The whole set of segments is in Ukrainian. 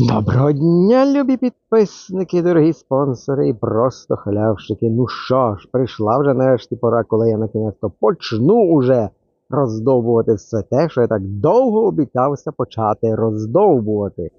Доброго дня, любі підписники, дорогі спонсори і просто халявщики. Ну що ж, прийшла вже нарешті пора, коли я накінець-то почну уже роздовбувати все те, що я так довго обіцявся почати роздовбувати.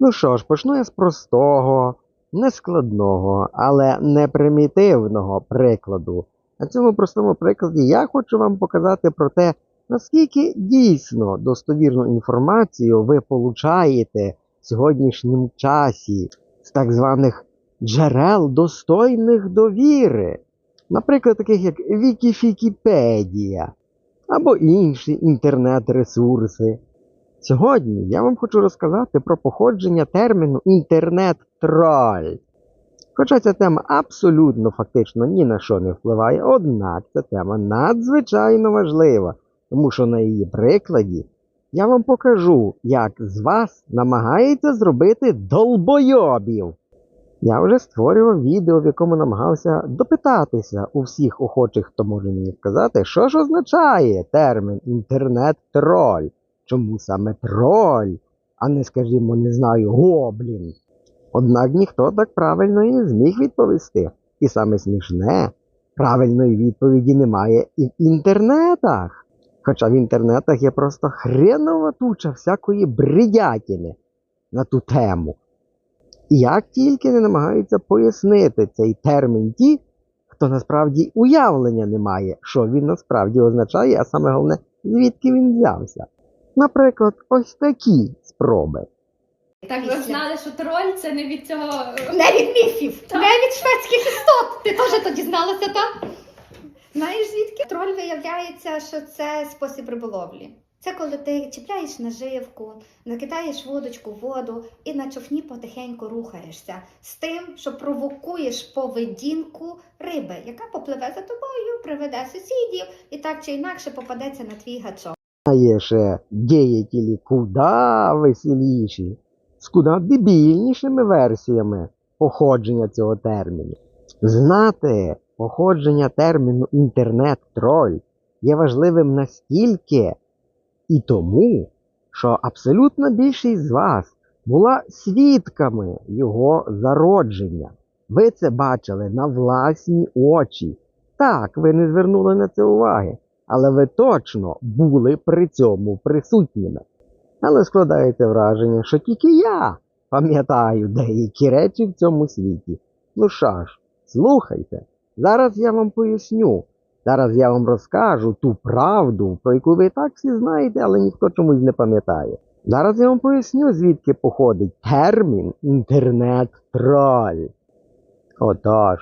Ну що ж, почну я з простого, нескладного, але не примітивного прикладу. На цьому простому прикладі я хочу вам показати про те, наскільки дійсно достовірну інформацію ви получаєте сьогоднішньому часі з так званих джерел достойних довіри, наприклад, таких як Вікіфікіпедія або інші інтернет-ресурси. Сьогодні я вам хочу розказати про походження терміну інтернет-троль. Хоча ця тема абсолютно фактично ні на що не впливає, однак ця тема надзвичайно важлива, тому що на її прикладі я вам покажу, як з вас намагається зробити долбойобів. Я вже створював відео, в якому намагався допитатися у всіх охочих, хто може мені сказати, що ж означає термін інтернет-троль. Чому саме троль, а не, скажімо, не знаю, гоблін. Однак ніхто так правильно і не зміг відповісти. І саме смішне, правильної відповіді немає і в інтернетах. Хоча в інтернетах є просто хренова туча всякої бредятини на ту тему. І як тільки не намагаються пояснити цей термін ті, хто насправді уявлення не має, що він насправді означає, а саме головне, звідки він взявся. Наприклад, ось такі спроби. Так ви знали, що троль це не від цього. Не від міфів, Так. не від шведських істот. Ти теж то дізналася, так? Знаєш, звідки троль виявляється, що це спосіб риболовлі. Це коли ти чіпляєш наживку, накидаєш вудочку в воду і на човні потихеньку рухаєшся з тим, що провокуєш поведінку риби, яка попливе за тобою, приведе сусідів і так чи інакше попадеться на твій гачок. Є ще деякі куда веселіші, з куда дебільнішими версіями походження цього терміну. Знати походження терміну інтернет-троль є важливим настільки і тому, що абсолютна більшість з вас була свідками його зародження. Ви це бачили на власні очі. Так, ви не звернули на це уваги але ви точно були при цьому присутніми. Але складається враження, що тільки я пам'ятаю деякі речі в цьому світі. Ну ж, слухайте, зараз я вам поясню. Зараз я вам розкажу ту правду, про яку ви так всі знаєте, але ніхто чомусь не пам'ятає. Зараз я вам поясню, звідки походить термін інтернет-троль. Отож,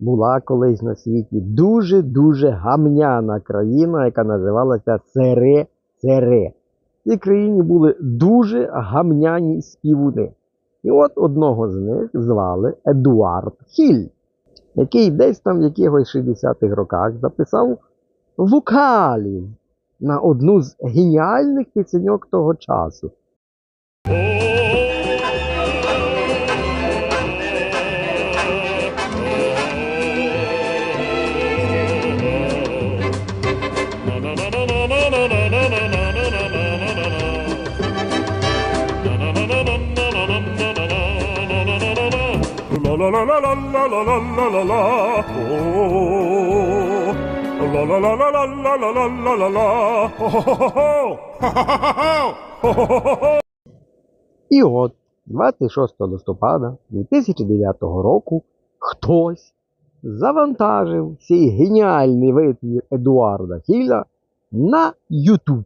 була колись на світі дуже-дуже гамняна країна, яка називалася Цери Цери. В цій країні були дуже гамняні співуни. І от одного з них звали Едуард Хіль, який десь там в якихось 60-х роках записав вокалів на одну з геніальних пісеньок того часу. La la la la la la la oh La la la la la la la la la І от 26 листопада 2009 року хтось завантажив цей геніальний витвір Едуарда Хіля на YouTube.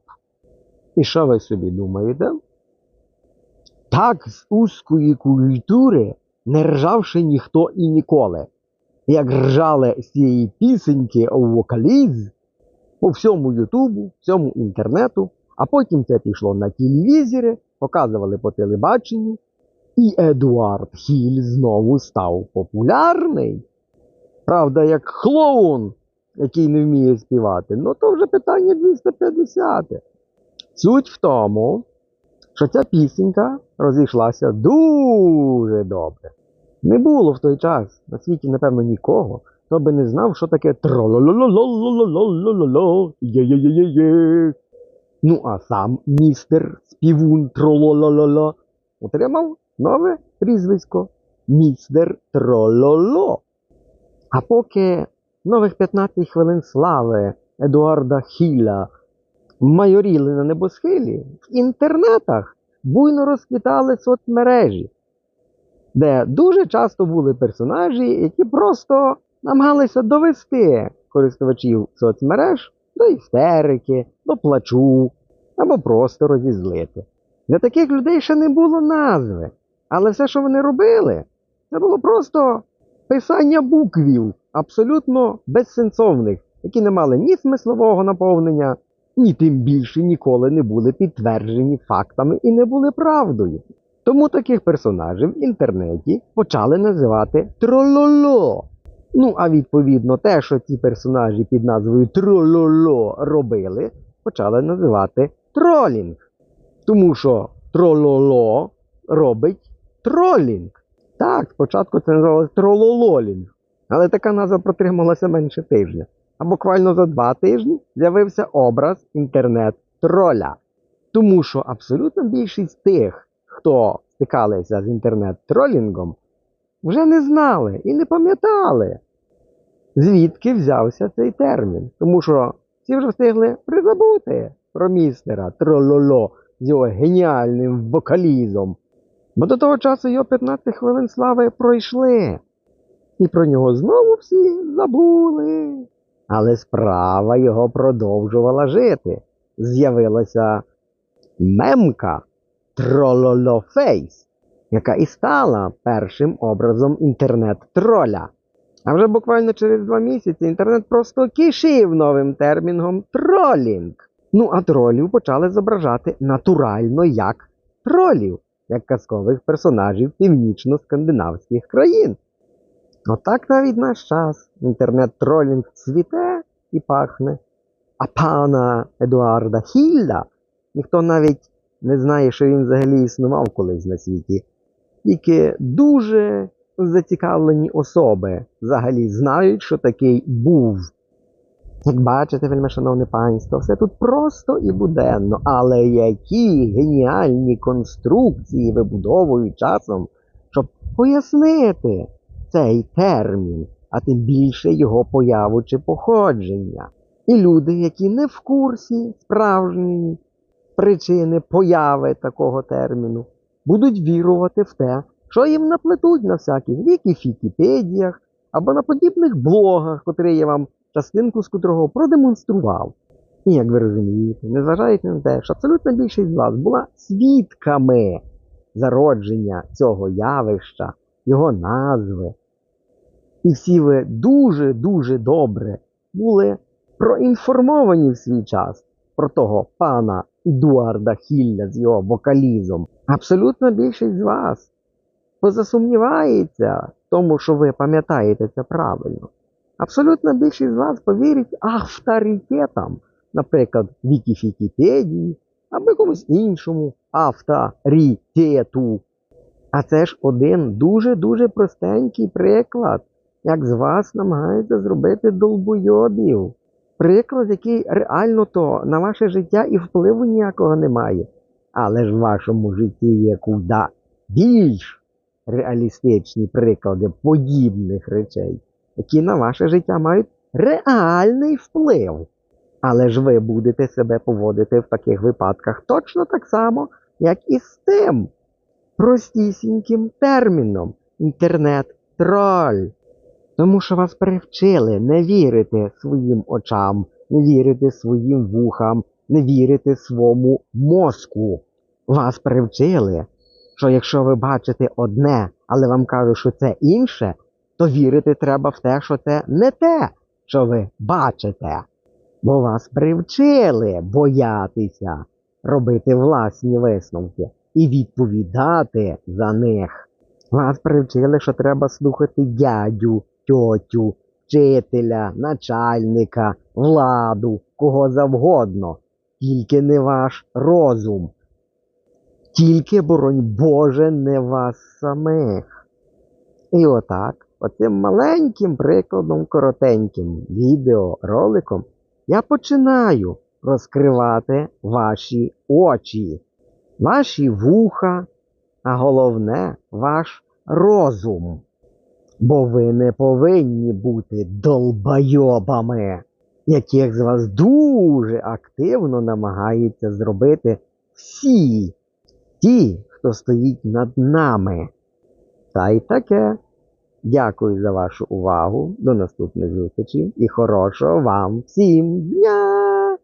І що ви собі думаєте? Так з узкої культури не ржавши ніхто і ніколи. Як ржали з цієї пісеньки у вокаліз по всьому Ютубу, всьому інтернету, а потім це пішло на телевізори, показували по телебаченню, і Едуард Хіль знову став популярний. Правда, як клоун, який не вміє співати, ну то вже питання 250. Суть в тому, що ця пісенька розійшлася дуже добре. Не було в той час на світі, напевно, нікого, хто би не знав, що таке трололололололололололо, є-є-є-є-є. Ну, а сам містер співун трололололо отримав нове прізвисько містер Трололо. А поки нових 15 хвилин слави Едуарда Хіля майоріли на небосхилі, в інтернетах буйно розквітали соцмережі, де дуже часто були персонажі, які просто намагалися довести користувачів соцмереж до істерики, до плачу або просто розізлити. Для таких людей ще не було назви, але все, що вони робили, це було просто писання буквів, абсолютно безсенсовних, які не мали ні смислового наповнення, ні тим більше ніколи не були підтверджені фактами і не були правдою. Тому таких персонажів в інтернеті почали називати трололо. Ну, а відповідно, те, що ці персонажі під назвою Трололо робили, почали називати тролінг. Тому що трололо робить тролінг. Так, спочатку це називалося тролололінг, але така назва протрималася менше тижня. А буквально за два тижні з'явився образ інтернет-троля. Тому що абсолютно більшість тих, хто стикалися з інтернет-тролінгом, вже не знали і не пам'ятали, звідки взявся цей термін. Тому що всі вже встигли призабути про містера Трололо з його геніальним вокалізом. Бо до того часу його 15 хвилин слави пройшли. І про нього знову всі забули. Але справа його продовжувала жити. З'явилася мемка Трололофейс, яка і стала першим образом інтернет-троля. А вже буквально через два місяці інтернет просто кишів новим терміном тролінг. Ну а тролів почали зображати натурально як тролів, як казкових персонажів північно-скандинавських країн. Отак навіть наш час. Інтернет-тролінг цвіте і пахне. А пана Едуарда Хілля ніхто навіть не знає, що він взагалі існував колись на світі. Тільки дуже зацікавлені особи взагалі знають, що такий був. Як бачите, вельми шановне панство, все тут просто і буденно, але які геніальні конструкції вибудовують часом, щоб пояснити цей термін, а тим більше його появу чи походження. І люди, які не в курсі справжньої причини появи такого терміну, будуть вірувати в те, що їм наплетуть на всяких вікіфікіпедіях або на подібних блогах, котрі я вам частинку з котрого продемонстрував. І як ви розумієте, незважаючи на те, що абсолютна більшість з вас була свідками зародження цього явища, його назви. І всі ви дуже-дуже добре були проінформовані в свій час про того пана Едуарда Хілля з його вокалізом. Абсолютна більшість з вас позасумнівається в тому, що ви пам'ятаєте це правильно. Абсолютна більшість з вас повірить авторитетам, наприклад, Вікіфікіпедії або якомусь іншому авторитету. А це ж один дуже-дуже простенький приклад, як з вас намагаються зробити долбойобів. Приклад, який реально то на ваше життя і впливу ніякого немає. Але ж в вашому житті є куди більш реалістичні приклади подібних речей, які на ваше життя мають реальний вплив. Але ж ви будете себе поводити в таких випадках точно так само, як і з тим простісіньким терміном інтернет-троль. Тому що вас привчили не вірити своїм очам, не вірити своїм вухам, не вірити свому мозку. Вас привчили, що якщо ви бачите одне, але вам кажуть, що це інше, то вірити треба в те, що це не те, що ви бачите. Бо вас привчили боятися робити власні висновки і відповідати за них. Вас привчили, що треба слухати дядю, тьотю, вчителя, начальника, владу, кого завгодно, тільки не ваш розум. Тільки, боронь Боже, не вас самих. І отак, оцим маленьким прикладом, коротеньким відеороликом, я починаю розкривати ваші очі, ваші вуха а головне ваш розум. Бо ви не повинні бути долбайобами, яких з вас дуже активно намагаються зробити всі ті, хто стоїть над нами. Та й таке. Дякую за вашу увагу. До наступних зустрічей і хорошого вам всім дня!